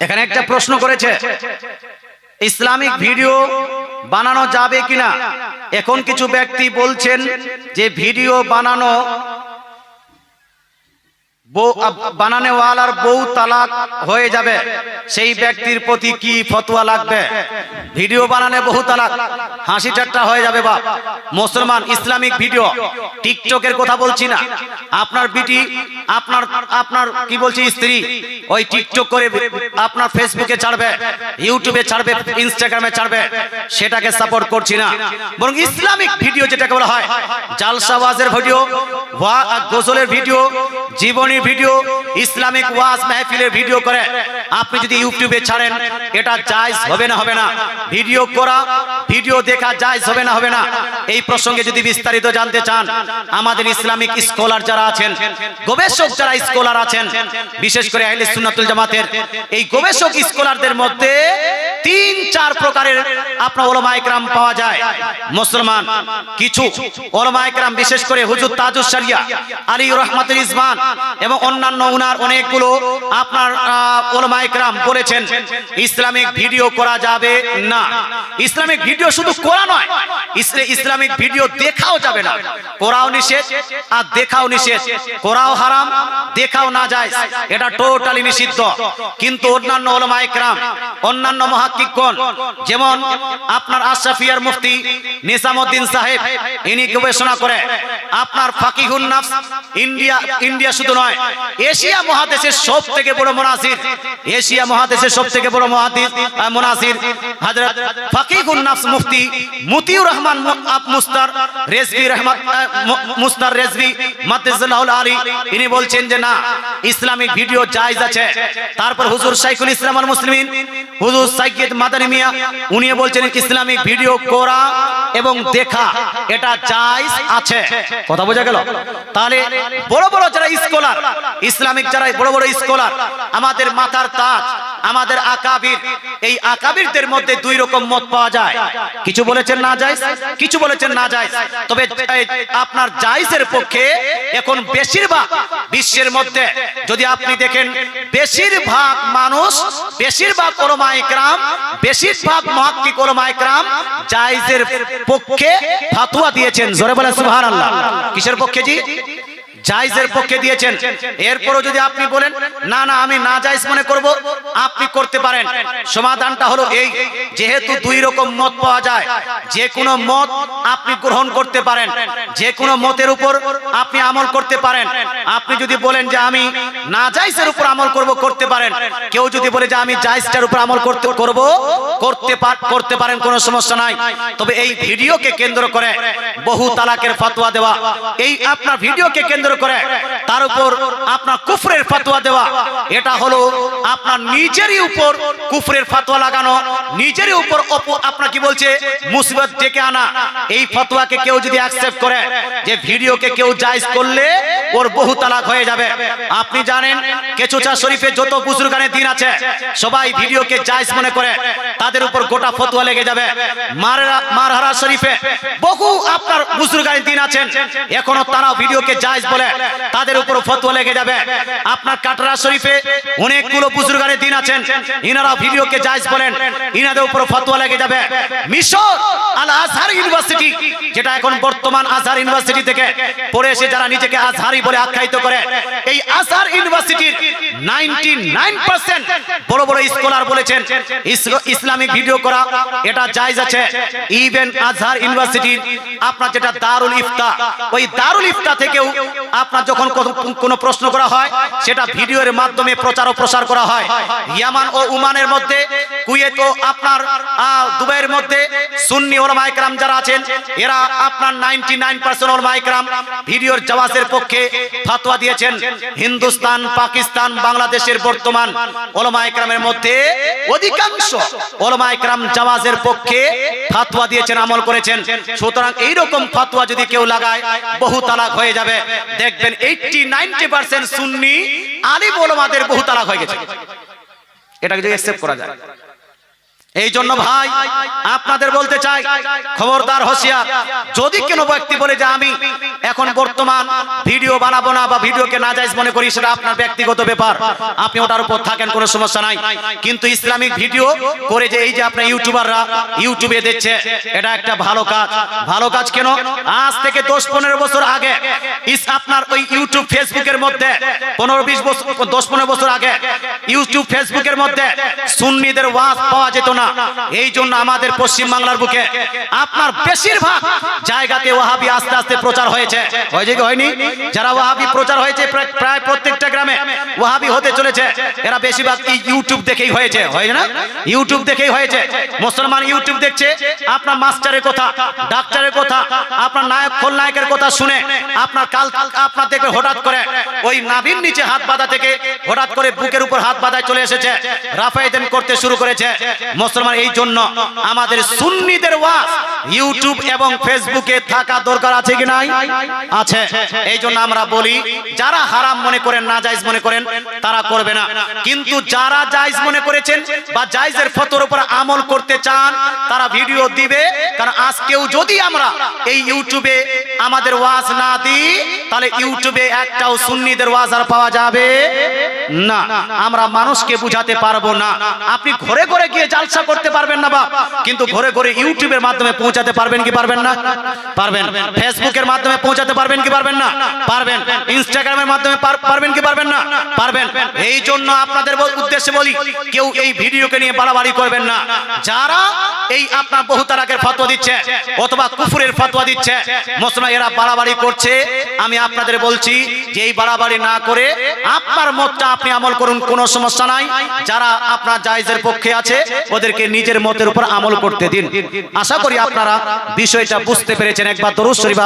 এখানে একটা প্রশ্ন করেছে, ইসলামিক ভিডিও বানানো যাবে কিনা? এখন কিছু ব্যক্তি বলছেন যে ভিডিও বানানো বউ বানানেওয়ালার বউ তালাক হয়ে যাবে। সেই ব্যক্তির প্রতি কি ফতোয়া লাগবে? ভিডিও বানানে বহু তালাক। হাসি ঠাট্টা হয়ে যাবে, বাপ। মুসলমান, ইসলামিক ভিডিও। টিকটকের কথা বলছি না। আপনার বিটি, আপনার আপনার কি বলছি, স্ত্রী, ওই টিকটক করে আপনার ফেসবুকে ছাড়বে, ইউটিউবে ছাড়বে, ইনস্টাগ্রামে ছাড়বে, সেটাকে সাপোর্ট করছি না। বরং ইসলামিক ভিডিও যেটাকে বলা হয়, জালসাওয়াজের ভিডিও, ওয়া গোসলের ভিডিও জীবনী ভিডিও, ইসলামিক ওয়াজ মাহফিলের ভিডিও করে। আপনি যদি ইউটিউবে ছাড়েন, এটা জায়েজ হবে না হবে না। ভিডিও করা, ভিডিও দেখা জায়েজ হবে না হবে না। এই প্রসঙ্গে যদি বিস্তারিত জানতে চান, আমাদের ইসলামিক স্কলার যারা আছেন, গবেষক যারা স্কলার আছেন, বিশেষ করে আহলে সুন্নাতুল জামাতের, এই গবেষক স্কলারদের মধ্যে তিন, চার প্রকারের আপনার ওলামা একরাম পাওয়া যায়। মুসলমান, কিছু ওলামা একরাম বিশেষ করে হুজুর তাজুস শরিয়া, আলী রহমাতুল ইসমান এবং অন্যান্য উনার অনেকগুলো আপনার ওলামা একরাম বলেছেন, ইসলামিক ভিডিও করা যাবে না। ইসলামিক ভিডিও শুধু করা নয় ইসলামিক ভিডিও দেখাও যাবে না। করাও নিষেধ আর দেখাও নিষেধ। করাও হারাম, দেখাও না যায়। এটা টোটালি নিষিদ্ধ। কিন্তু অন্যান্য ওলামা একরাম অন্যান্য মহাকিকগণ যেমন আপনার আশরাফিয়ার মুফতি নিজামউদ্দিন সাহেব, ইনি গবেষণা করে আপনার ফাকিহুন নাফস ইন্ডিয়া ইন্ডিয়া শুধু নয়, এশিয়া মহাদেশের সব থেকে বড় মুনাসির এশিয়া মহাদেশের সব থেকে বড় মুনাসির হযরত ফাকিহুন নাফস মুফতি রহমান আপ মুস্তার রেজভি রহমত মুস্তার রেজভি আলী, ইনি বলছেন যে না, ইসলামিক ভিডিও জায়েজ আছে। তারপর হুজুর শাইখুল ইসলাম আল মুসলিমিন, হুজুর সাইয়্যিদ মাদানী মিয়া, উনি বলছেন ইসলামিক ভিডিও করা এবং দেখা, এটা জায়েজ আছে। কথা বোঝা গেল? তাহলে বড় বড় যারা স্কলার ইসলামিক যারা বড় বড় স্কলার আমাদের মাথার তাজ, আমাদের আকাবির, এই আকাবিরদের মধ্যে দুই রকম মত পাওয়া যায়। কিছু বলেছেন না যায় কিছু বলেছেন না যায় তবে আপনার জায়েজের পক্ষে এখন বেশিরভাগ বিশ্বের মধ্যে, যদি আপনি দেখেন, বেশিরভাগ মানুষ, বেশিরভাগ ওলামা ইকরাম বেশিরভাগ মুহাক্কিক ওলামা ইকরাম? জায়েজের পক্ষে ফাতুয়া দিয়েছেন। জোরে বলে সুবহানাল্লাহ। কিসের পক্ষে জি? জায়েজের পক্ষে দিয়েছেন। এরপরও যদি আপনি বলেন না না আমি না জায়েজ মনে করব আপনি করতে পারেন। সমাধানটা হলো এই যেহেতু দুই রকম মত পাওয়া যায় যে কোনো মত আপনি গ্রহণ করতে পারেন। যে কোনো মতের উপর আপনি আমল করতে পারেন। আপনি যদি বলেন যে আমি না জায়েজের উপর আমল করব করতে পারেন। কেউ যদি বলে যে আমি জায়েজটার উপর আমল করতে করব করতে পার- করতে পারেন কোনো সমস্যা নাই। তবে এই ভিডিওকে কেন্দ্র করে বহু তালাকের ফতোয়া দেওয়া এই আপনার ভিডিওকে কেন্দ্র করে, তার উপর আপনার কুফরের ফতোয়া দেওয়া। এটা হলো আপনার নিজেরই উপর কুফরের ফতোয়া লাগানো, নিজেরই উপর আপনার কি বলছে? মুসিবত ডেকে আনা। এই ফতোয়াকে কেউ যদি অ্যাকসেপ্ট করে, যে ভিডিওকে কেউ জায়েজ করলে ওর বহু তালাক হয়ে যাবে। আপনি জানেন, কেচুচা যত বুজুর্গানের দিন আছে, সবাই ভিডিওকে জায়েজ মনে করে, তাদের উপর গোটা ফতোয়া লেগে যাবে। মারহারা শরীফে বহু আপনার বুজুর্গানের দিন আছেন, এখনও তারাও ভিডিওকে জায়েজ বলে তাদের উপর ফতোয়া লেগে যাবে। আপনার কাটরা শরীফে অনেকগুলো বুজুর্গানের দিন আছেন। ইনারা ভিডিওকে জায়েজ বলেন, ইনাদের উপর ফতোয়া লেগে যাবে। মিশর আল আজহার ইউনিভার্সিটি, যেটা এখন বর্তমান আজহার ইউনিভার্সিটি থেকে পড়ে এসে যারা নিজেকে আজহারি বলে আখ্যায়িত করে, এই আজহার ইউনিভার্সিটির 99% বড় বড় স্কলার বলেছেন ইসলামিক ভিডিও করা, এটা জায়েজ আছে। ইভেন আজহার ইউনিভার্সিটি আপনার যেটা দারুল ইফতা, ওই দারুল ইফতা থেকেও আপনার যখন কোনো- প্রশ্ন করা হয়, সেটা ভিডিওর মাধ্যমে প্রচার ও প্রসার করা হয়। ইয়ামান ও উমানের মধ্যে, কুয়েত ও আপনার দুবাইয়ের মধ্যে সুন্নি ওলামা ইকরাম যারা আছেন, এরা আপনার 99% ওলামা ইকরাম ভিডিওর জাওয়াজের পক্ষে ফতোয়া দিয়েছেন। হিন্দুস্তান, পাকিস্তান, বাংলাদেশের বর্তমান ওলামা ইকরামের মধ্যে অধিকাংশ ওলামা ইকরাম জাওয়াজের পক্ষে ফতোয়া দিয়েছেন, আমল করেছেন। সুতরাং এই রকম ফতোয়া যদি কেউ লাগায়, বহু তালাক হয়ে যাবে। দেখবেন 80 90% সুন্নি, আলিম ওলামাদের বহু তালাক হয়ে গেছে। এটাকে যদি অ্যাকসেপ্ট করা যায়। এই জন্য ভাই, আপনাদের বলতে চাই, খবরদার হোসিয়ার, যদি কোনো ব্যক্তি বলে যে আমি এখন বর্তমান ভিডিও বানাবো না বা ভিডিওকে নাজাইজ মনে করি, সেটা আপনার ব্যক্তিগত ব্যাপার। আপনি ওটার উপর থাকেন, কোনো সমস্যা নাই। কিন্তু ইসলামিক ভিডিও করে যে এই যে আপনার ইউটিউবাররা ইউটিউবে দিচ্ছে এটা একটা ভালো কাজ। ভালো কাজ কেন? আজ থেকে দশ পনেরো বছর আগে ইস আপনার ওই ইউটিউব, ফেসবুকের মধ্যে, পনেরো বিশ বছর, দশ পনেরো বছর আগে ইউটিউব, ফেসবুকের মধ্যে সুন্নিদের ওয়াজ পাওয়া যেত না। এই জন্য আমাদের পশ্চিম বাংলার বুকে আপনার বেশিরভাগ জায়গাতে ওয়াহাবি আস্তে আস্তে প্রচার হয়েছে। হয়নি? যারা ওয়াহাবি প্রচার হয়েছে, প্রায়- প্রত্যেকটা গ্রামে ওয়াহাবি হতে চলেছে। এরা বেশিরভাগ ইউটিউব দেখেই হয়েছে। হয় না? ইউটিউব দেখেই হয়েছে। মুসলমান ইউটিউব দেখছে। আপনার মাস্টারের কথা, ডাক্তারের কথা, আপনার নায়ক খলনায়কের কথা শুনে আপনার কাল আপনার দেখবে হঠাৎ করে ওই নাভির নিচে হাত বাঁধা থেকে হঠাৎ করে বুকের উপর হাত বাঁধায় চলে এসেছে। রাফায়েদেন করতে শুরু করেছে। মুসলমান, এই জন্য আমাদের সুন্নিদের ওয়াজ ইউটিউব এবং ফেসবুকে থাকা দরকার আছে কি নাই? আছে। এই জন্য আমরা বলি, যারা হারাম মনে করেন, না জায়েজ মনে করেন, তারা করবে না। কিন্তু যারা জায়েজ মনে করেছেন বা জায়েজের ফতোর উপর আমল করতে চান, তারা ভিডিও দিবে। কারণ আজকেও যদি আমরা এই ইউটিউবে আমাদের ওয়াজ না দিই তাহলে ইউটিউবে একটাও সুন্নিদের ওয়াজ আর পাওয়া যাবে? না আমরা মানুষকে বুঝাতে পারব না। আপনি ঘরে ঘরে গিয়ে জালসা করতে পারবেন না বাপ কিন্তু ঘরে ঘরে ইউটিউবের মাধ্যমে পৌঁছাতে পারবেন কি পারবেন না? পারবেন। ফেসবুকের মাধ্যমে পৌঁছাতে পারবেন কি পারবেন না? পারবেন। ইনস্টাগ্রামের মাধ্যমে পারবেন কি পারবেন না? পারবেন। এই জন্য আপনাদের উদ্দেশ্যে বলি কেউ এই ভিডিওকে নিয়ে বাড়াবাড়ি করবেন না। যারা এই আপনার বহু তারাকের ফতোয়া দিচ্ছে অথবা কুফুরের ফতোয়া দিচ্ছে মুসলমান এরা বাড়াবাড়ি করছে আপনাদের বলছি যে এই বাড়াবাড়ি না করে আপনার মতটা আপনি আমল করুন, কোনো সমস্যা নাই। যারা আপনার জায়েজের পক্ষে আছে, ওদেরকে নিজের মতের উপর আমল করতে দিন। আশা করি আপনারা বিষয়টা বুঝতে পেরেছেন। একবার দরুদ শরীফ